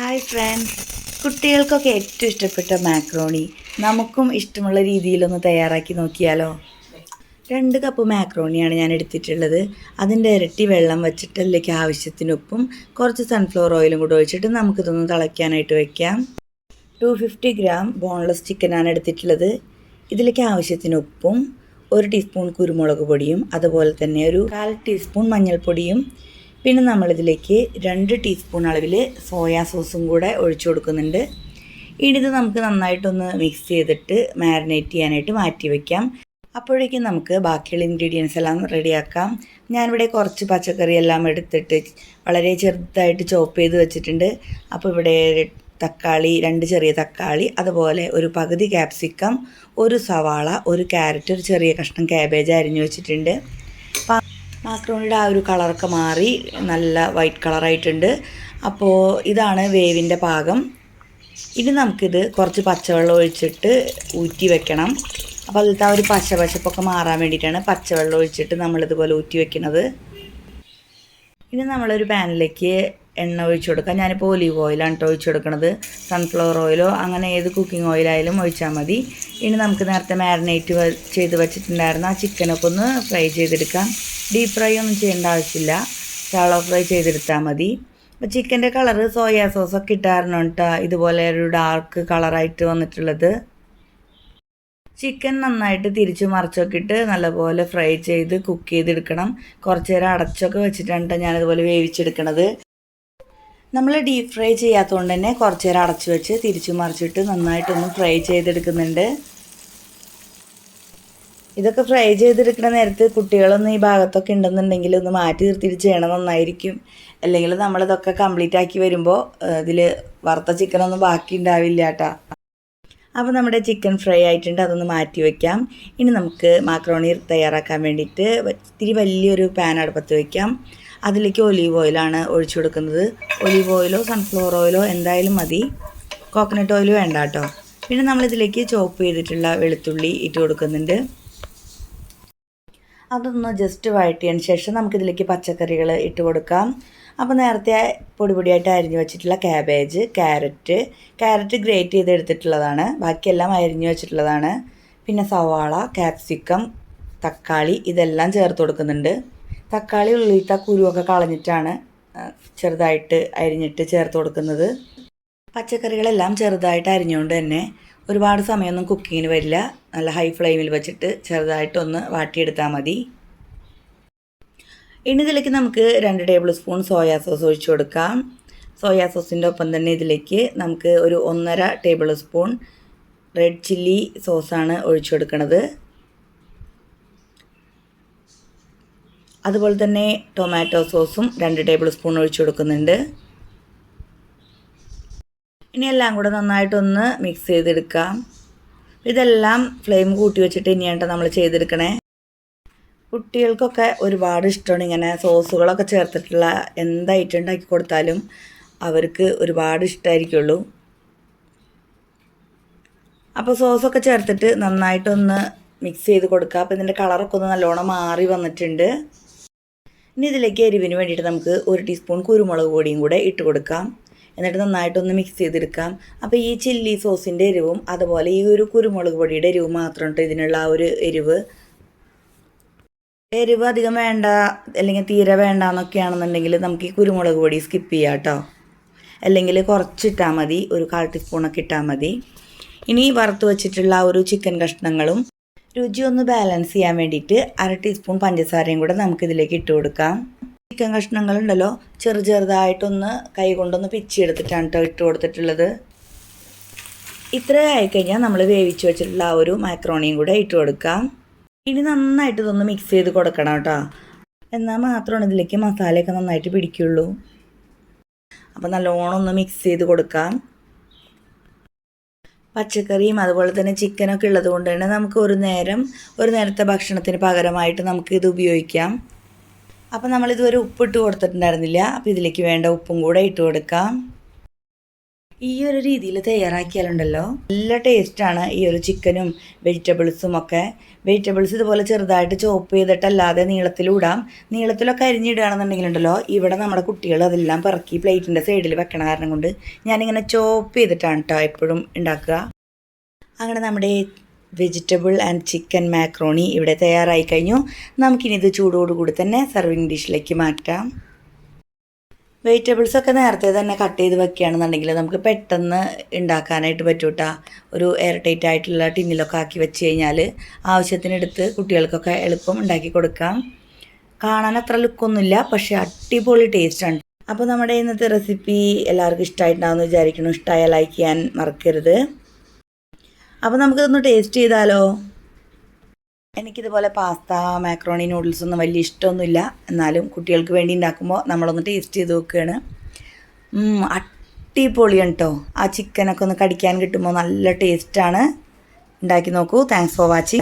Hi friends കുട്ടികൾക്കൊക്കെ ഏറ്റവും ഇഷ്ടപ്പെട്ട മാക്രോണി നമുക്കും ഇഷ്ടമുള്ള രീതിയിലൊന്ന് തയ്യാറാക്കി നോക്കിയാലോ? രണ്ട് കപ്പ് മാക്രോണിയാണ് ഞാൻ എടുത്തിട്ടുള്ളത്. അതിന്റെ ഇരട്ടി വെള്ളം വെച്ചിട്ട് അതിലേക്ക് ആവശ്യത്തിന് ഉപ്പും കുറച്ച് സൺഫ്ലവർ ഓയിലും കൂടെ ഒഴിച്ചിട്ട് നമുക്കിതൊന്ന് തിളയ്ക്കാനായിട്ട് വെക്കാം. ടു ഫിഫ്റ്റി ഗ്രാം ബോൺലെസ് ചിക്കനാണ് എടുത്തിട്ടുള്ളത്. ഇതിലേക്ക് ആവശ്യത്തിനൊപ്പം ഒരു ടീസ്പൂൺ കുരുമുളക് പൊടിയും അതുപോലെ തന്നെ ഒരു കാൽ ടീസ്പൂൺ മഞ്ഞൾപ്പൊടിയും പിന്നെ നമ്മളിതിലേക്ക് രണ്ട് ടീസ്പൂൺ അളവിൽ സോയാ സോസും കൂടെ ഒഴിച്ചു കൊടുക്കുന്നുണ്ട്. ഇനി ഇത് നമുക്ക് നന്നായിട്ടൊന്ന് മിക്സ് ചെയ്തിട്ട് മാരിനേറ്റ് ചെയ്യാനായിട്ട് മാറ്റി വയ്ക്കാം അപ്പോഴേക്കും നമുക്ക് ബാക്കിയുള്ള ഇൻഗ്രീഡിയൻസ് എല്ലാം റെഡിയാക്കാം ഞാനിവിടെ കുറച്ച് പച്ചക്കറി എല്ലാം എടുത്തിട്ട് വളരെ ചെറുതായിട്ട് ചോപ്പ് ചെയ്ത് വെച്ചിട്ടുണ്ട്. അപ്പോൾ ഇവിടെ തക്കാളി രണ്ട് ചെറിയ തക്കാളി അതുപോലെ ഒരു പകുതി ക്യാപ്സിക്കം ഒരു സവാള ഒരു ക്യാരറ്റ് ഒരു ചെറിയ കഷ്ണം ക്യാബേജ് അരിഞ്ഞു വെച്ചിട്ടുണ്ട്. മാക്രോണിയുടെ ആ ഒരു കളറൊക്കെ മാറി നല്ല വൈറ്റ് കളറായിട്ടുണ്ട് അപ്പോൾ ഇതാണ് വേവിന്റെ പാകം. ഇനി നമുക്കിത് കുറച്ച് പച്ചവെള്ളം ഒഴിച്ചിട്ട് ഊറ്റി വെക്കണം. അപ്പോൾ അതിലത്തെ ആ ഒരു പശ പശപ്പൊക്കെ മാറാൻ വേണ്ടിയിട്ടാണ് പച്ചവെള്ളം ഒഴിച്ചിട്ട് നമ്മളിതുപോലെ ഊറ്റി വെക്കുന്നത്. ഇനി നമ്മളൊരു പാനിലേക്ക് എണ്ണ ഒഴിച്ചു കൊടുക്കാം. ഞാനിപ്പോൾ ഒലീവ് ഓയിലാണ് കേട്ടോ ഒഴിച്ചു കൊടുക്കുന്നത് സൺഫ്ലവർ ഓയിലോ അങ്ങനെ ഏത് കുക്കിംഗ് ഓയിലായാലും ഒഴിച്ചാൽ മതി. ഇനി നമുക്ക് നേരത്തെ മാരിനേറ്റ് ചെയ്ത് വെച്ചിട്ടുണ്ടായിരുന്ന ആ ചിക്കനൊക്കെ ഒന്ന് ഫ്രൈ ചെയ്തെടുക്കാം. ഡീപ്പ് ഫ്രൈ ഒന്നും ചെയ്യേണ്ട ആവശ്യമില്ല. ഷാളോ ഫ്രൈ ചെയ്തെടുത്താൽ മതി. അപ്പോൾ ചിക്കന്റെ കളറ് സോയാ സോസൊക്കെ ഇട്ടായിരുന്നു കേട്ടോ ഇതുപോലെ ഒരു ഡാർക്ക് കളറായിട്ട് വന്നിട്ടുള്ളത്. ചിക്കൻ നന്നായിട്ട് തിരിച്ചു മറിച്ചൊക്കെ ഇട്ട് നല്ലപോലെ ഫ്രൈ ചെയ്ത് കുക്ക് ചെയ്തെടുക്കണം. കുറച്ച് നേരം അടച്ചൊക്കെ വെച്ചിട്ടാണ് ഞാനിതുപോലെ വേവിച്ചെടുക്കണത്. നമ്മൾ ഡീപ് ഫ്രൈ ചെയ്യാത്തതുകൊണ്ട് തന്നെ കുറച്ച് നേരം അടച്ചു വെച്ച് തിരിച്ചു മറിച്ചിട്ട് നന്നായിട്ടൊന്ന് ഫ്രൈ ചെയ്തെടുക്കുന്നുണ്ട്. ഇതൊക്കെ ഫ്രൈ ചെയ്തെടുക്കുന്ന നേരത്ത് കുട്ടികളൊന്നും ഈ ഭാഗത്തൊക്കെ ഉണ്ടെന്നുണ്ടെങ്കിൽ ഒന്ന് മാറ്റി നിർത്തിയിട്ട് ചെയ്യണം നന്നായിരിക്കും. അല്ലെങ്കിൽ നമ്മളിതൊക്കെ കംപ്ലീറ്റ് ആക്കി വരുമ്പോൾ ഇതിൽ വറുത്ത ചിക്കനൊന്നും ബാക്കി ഉണ്ടാവില്ല കേട്ടോ അപ്പോൾ നമ്മുടെ ചിക്കൻ ഫ്രൈ ആയിട്ടുണ്ട് അതൊന്ന് മാറ്റി വയ്ക്കാം ഇനി നമുക്ക് മാക്രോണി തയ്യാറാക്കാൻ വേണ്ടിയിട്ട് ഇത്തിരി വലിയൊരു പാൻ അടുപ്പത്ത് വയ്ക്കാം അതിലേക്ക് ഒലീവ് ഓയിലാണ് ഒഴിച്ചു കൊടുക്കുന്നത്. ഒലീവ് ഓയിലോ സൺഫ്ലവർ ഓയിലോ എന്തായാലും മതി. കോക്കനട്ട് ഓയിൽ വേണ്ട കേട്ടോ പിന്നെ നമ്മളിതിലേക്ക് ചോപ്പ് ചെയ്തിട്ടുള്ള വെളുത്തുള്ളി ഇട്ട് കൊടുക്കുന്നുണ്ട്. അതൊന്ന് ജസ്റ്റ് വഴറ്റിയതിന് ശേഷം നമുക്കിതിലേക്ക് പച്ചക്കറികൾ ഇട്ട് കൊടുക്കാം. അപ്പോൾ നേരത്തെ പൊടി പൊടിയായിട്ട് അരിഞ്ഞു വെച്ചിട്ടുള്ള ക്യാബേജ് ക്യാരറ്റ് ക്യാരറ്റ് ഗ്രേറ്റ് ചെയ്ത് എടുത്തിട്ടുള്ളതാണ് ബാക്കിയെല്ലാം അരിഞ്ഞു വെച്ചിട്ടുള്ളതാണ്. പിന്നെ സവാള ക്യാപ്സിക്കം തക്കാളി ഇതെല്ലാം ചേർത്ത് കൊടുക്കുന്നുണ്ട്. തക്കാളി ഉള്ളിലത്തെ കുരുവൊക്കെ കളഞ്ഞിട്ടാണ് ചെറുതായിട്ട് അരിഞ്ഞിട്ട് ചേർത്ത് കൊടുക്കുന്നത്. പച്ചക്കറികളെല്ലാം ചെറുതായിട്ട് അരിഞ്ഞുകൊണ്ട് തന്നെ ഒരുപാട് സമയമൊന്നും കുക്കിങ്ങിന് വരില്ല. നല്ല ഹൈ ഫ്ലെയിമിൽ വെച്ചിട്ട് ചെറുതായിട്ടൊന്ന് വാട്ടിയെടുത്താൽ മതി. ഇനി ഇതിലേക്ക് നമുക്ക് രണ്ട് ടേബിൾ സ്പൂൺ സോയാ സോസ് ഒഴിച്ചു കൊടുക്കാം. സോയാ സോസിന്റെ ഒപ്പം തന്നെ ഇതിലേക്ക് നമുക്ക് ഒരു ഒന്നര ടേബിൾ സ്പൂൺ റെഡ് ചില്ലി സോസാണ് ഒഴിച്ചു കൊടുക്കുന്നത് അതുപോലെ തന്നെ ടൊമാറ്റോ സോസും രണ്ട് ടേബിൾ സ്പൂൺ ഒഴിച്ചു കൊടുക്കുന്നുണ്ട്. ഇനി എല്ലാം കൂടെ നന്നായിട്ടൊന്ന് മിക്സ് ചെയ്തെടുക്കാം. ഇതെല്ലാം ഫ്ലെയിം കൂട്ടി വെച്ചിട്ട് ഇനിയാണ് നമ്മൾ ചെയ്തെടുക്കണേ. കുട്ടികൾക്കൊക്കെ ഒരുപാട് ഇഷ്ടമാണ് ഇങ്ങനെ സോസുകളൊക്കെ ചേർത്തിട്ടുള്ള എന്ത് ഐറ്റം ഉണ്ടാക്കി കൊടുത്താലും അവർക്ക് ഒരുപാട് ഇഷ്ടമായിരിക്കുള്ളൂ അപ്പോൾ സോസൊക്കെ ചേർത്തിട്ട് നന്നായിട്ടൊന്ന് മിക്സ് ചെയ്ത് കൊടുക്കുക അപ്പോൾ ഇതിന്റെ കളറൊക്കെ ഒന്ന് നല്ലോണം മാറി വന്നിട്ടുണ്ട്. ഇനി ഇതിലേക്ക് എരിവിന് വേണ്ടിയിട്ട് നമുക്ക് ഒരു ടീസ്പൂൺ കുരുമുളക് പൊടിയും കൂടെ ഇട്ട് കൊടുക്കാം. എന്നിട്ട് നന്നായിട്ടൊന്ന് മിക്സ് ചെയ്തെടുക്കാം. അപ്പോൾ ഈ ചില്ലി സോസിന്റെ എരിവും അതുപോലെ ഈ ഒരു കുരുമുളക് പൊടിയുടെ എരിവ് മാത്രം ഉണ്ട് ഇതിനുള്ള ആ ഒരു എരിവ്. എരിവ് അധികം വേണ്ട അല്ലെങ്കിൽ തീരെ വേണ്ട എന്നൊക്കെയാണെന്നുണ്ടെങ്കിൽ നമുക്ക് ഈ കുരുമുളക് പൊടി സ്കിപ്പ് ചെയ്യാം കേട്ടോ അല്ലെങ്കിൽ കുറച്ചിട്ടാൽ മതി ഒരു കാൽ ടീസ്പൂണൊക്കെ ഇട്ടാൽ മതി. ഇനി വറുത്ത് വെച്ചിട്ടുള്ള ആ ഒരു ചിക്കൻ കഷ്ണങ്ങളും രുചി ഒന്ന് ബാലൻസ് ചെയ്യാൻ വേണ്ടിയിട്ട് അര ടീസ്പൂൺ പഞ്ചസാരയും കൂടെ നമുക്കിതിലേക്ക് ഇട്ട് കൊടുക്കാം. ചിക്കൻ കഷ്ണങ്ങളുണ്ടല്ലോ. ചെറു ചെറുതായിട്ടൊന്ന് കൈ കൊണ്ടൊന്ന് പിച്ചെടുത്തിട്ടാണ് കേട്ടോ ഇട്ട് കൊടുത്തിട്ടുള്ളത്. ഇത്ര ആയിക്കഴിഞ്ഞാൽ നമ്മൾ വേവിച്ച് വെച്ചിട്ടുള്ള ആ ഒരു മാക്രോണിയും കൂടെ ഇട്ട് കൊടുക്കാം. ഇനി നന്നായിട്ട് ഇതൊന്ന് മിക്സ് ചെയ്ത് കൊടുക്കണം കേട്ടോ എന്നാൽ മാത്രമാണ് ഇതിലേക്ക് മസാലയൊക്കെ നന്നായിട്ട് പിടിക്കുള്ളൂ. അപ്പോൾ നല്ലോണം ഒന്ന് മിക്സ് ചെയ്ത് കൊടുക്കാം. പച്ചക്കറിയും അതുപോലെ തന്നെ ചിക്കനൊക്കെ ഉള്ളത് കൊണ്ട് തന്നെ നമുക്ക് ഒരു നേരം ഒരു നേരത്തെ ഭക്ഷണത്തിന് പകരമായിട്ട് നമുക്ക് ഇത് ഉപയോഗിക്കാം. അപ്പോൾ നമ്മളിതുവരെ ഉപ്പിട്ട് കൊടുത്തിട്ടുണ്ടായിരുന്നില്ല. അപ്പോൾ ഇതിലേക്ക് വേണ്ട ഉപ്പും കൂടെ ഇട്ട് കൊടുക്കാം. ഈ ഒരു രീതിയിൽ തയ്യാറാക്കിയാലുണ്ടല്ലോ. നല്ല ടേസ്റ്റാണ് ഈ ഒരു ചിക്കനും വെജിറ്റബിൾസും ഒക്കെ. വെജിറ്റബിൾസ് ഇതുപോലെ ചെറുതായിട്ട് ചോപ്പ് ചെയ്തിട്ടല്ലാതെ നീളത്തിലൂടാം നീളത്തിലൊക്കെ അരിഞ്ഞിടുകയാണെന്നുണ്ടെങ്കിലുണ്ടല്ലോ ഇവിടെ നമ്മുടെ കുട്ടികൾ അതെല്ലാം പിറക്കി പ്ലേറ്റിന്റെ സൈഡിൽ വെക്കണ കാരണം കൊണ്ട് ഞാനിങ്ങനെ ചോപ്പ് ചെയ്തിട്ടാണ് കേട്ടോ എപ്പോഴും ഉണ്ടാക്കുക. അങ്ങനെ നമ്മുടെ വെജിറ്റബിൾ ആൻഡ് ചിക്കൻ മാക്രോണി ഇവിടെ തയ്യാറായി കഴിഞ്ഞു. നമുക്കിനി ഇത് ചൂടോടുകൂടി തന്നെ സർവിങ് ഡിഷിലേക്ക് മാറ്റാം. വെജിറ്റബിൾസ് ഒക്കെ നേരത്തെ തന്നെ കട്ട് ചെയ്ത് വെക്കുകയാണെന്നുണ്ടെങ്കിൽ നമുക്ക് പെട്ടെന്ന് ഉണ്ടാക്കാനായിട്ട് പറ്റൂട്ടാ. ഒരു എയർ ടൈറ്റ് ആയിട്ടുള്ള ടിന്നിലൊക്കെ ആക്കി വെച്ച് കഴിഞ്ഞാൽ ആവശ്യത്തിനെടുത്ത് കുട്ടികൾക്കൊക്കെ എളുപ്പം ഉണ്ടാക്കി കൊടുക്കാം. കാണാൻ അത്ര ലുക്കൊന്നുമില്ല പക്ഷേ അടിപൊളി ടേസ്റ്റാണ് അപ്പോൾ നമ്മുടെ ഇന്നത്തെ റെസിപ്പി എല്ലാവർക്കും ഇഷ്ടമായിട്ടുണ്ടാവുമെന്ന് വിചാരിക്കണം ഇഷ്ടമായ ലൈക്ക് ചെയ്യാൻ മറക്കരുത്. അപ്പോൾ നമുക്കിതൊന്ന് ടേസ്റ്റ് ചെയ്താലോ? എനിക്കിതുപോലെ പാസ്ത മാക്രോണി നൂഡിൽസ് ഒന്നും വലിയ ഇഷ്ടമൊന്നുമില്ല. എന്നാലും കുട്ടികൾക്ക് വേണ്ടി ഉണ്ടാക്കുമ്പോൾ നമ്മളൊന്ന് ടേസ്റ്റ് ചെയ്ത് നോക്കുകയാണ്. അടിപൊളിയാണ് കേട്ടോ ആ ചിക്കനൊക്കെ ഒന്ന് കടിക്കാൻ കിട്ടുമ്പോൾ നല്ല ടേസ്റ്റാണ് ഉണ്ടാക്കി നോക്കൂ. Thanks for watching